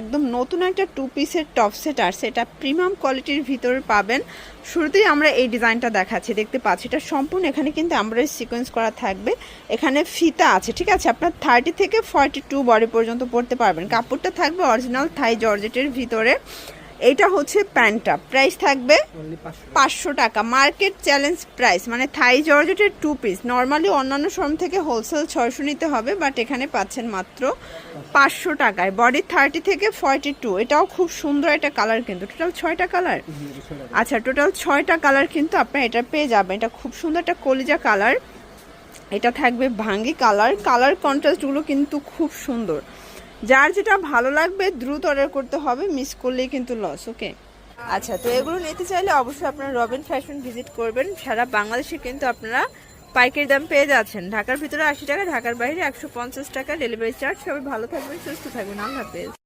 একদম নতুন একটা টু পিসের টপ সেট আসছে এটা প্রিমিয়াম কোয়ালিটির ভিতরে পাবেন। শুরুতেই আমরা এই ডিজাইনটা দেখাচ্ছি, দেখতে পাচ্ছি। এটা সম্পূর্ণ এখানে কিন্তু আমরা সিকোয়েন্স করা থাকবে। এখানে ফিতা আছে, ঠিক আছে? আপনার থার্টি থেকে ফর্টি টু বডি পর্যন্ত পড়তে পারবেন। কাপড়টা থাকবে অরিজিনাল থাই জর্জেটের ভিতরে। এটা হচ্ছে প্যান্টটা। প্রাইস থাকবে পাঁচশো টাকা। Market challenge price. মানে থাই জর্জেটের টু পিস নর্মালি অন্যান্য শোরুম থেকে হোলসেল ছয়শো নিতে হবে বাট এখানে পাচ্ছেন মাত্র পাঁচশো টাকায়। বডি থার্টি থেকে ফর্টি টু এটাও খুব সুন্দর একটা কালার কিন্তু। টোটাল ছয়টা কালার আচ্ছা টোটাল ছয়টা কালার কিন্তু আপনার এটা পেয়ে যাবেন। এটা খুব সুন্দর একটা কলিজা কালার এটা থাকবে ভাঙ্গি কালার কালার কন্ট্রাস্টগুলো কিন্তু খুব সুন্দর। যার যেটা ভালো লাগবে দ্রুত অর্ডার করতে হবে মিস করলেই কিন্তু লস ওকে আচ্ছা তো এগুলো নিতে চাইলে অবশ্যই আপনারা রবিন ফ্যাশন ভিজিট করবেন। সারা বাংলাদেশে কিন্তু আপনারা পাইকারি দাম পেয়ে যাচ্ছেন। ঢাকার ভিতরে আশি টাকা, ঢাকার বাইরে একশো পঞ্চাশ টাকা। ডেলিভারি চার্জ সবাই ভালো থাকবেন, সুস্থ থাকবেন। আল্লাহ হাফেজ।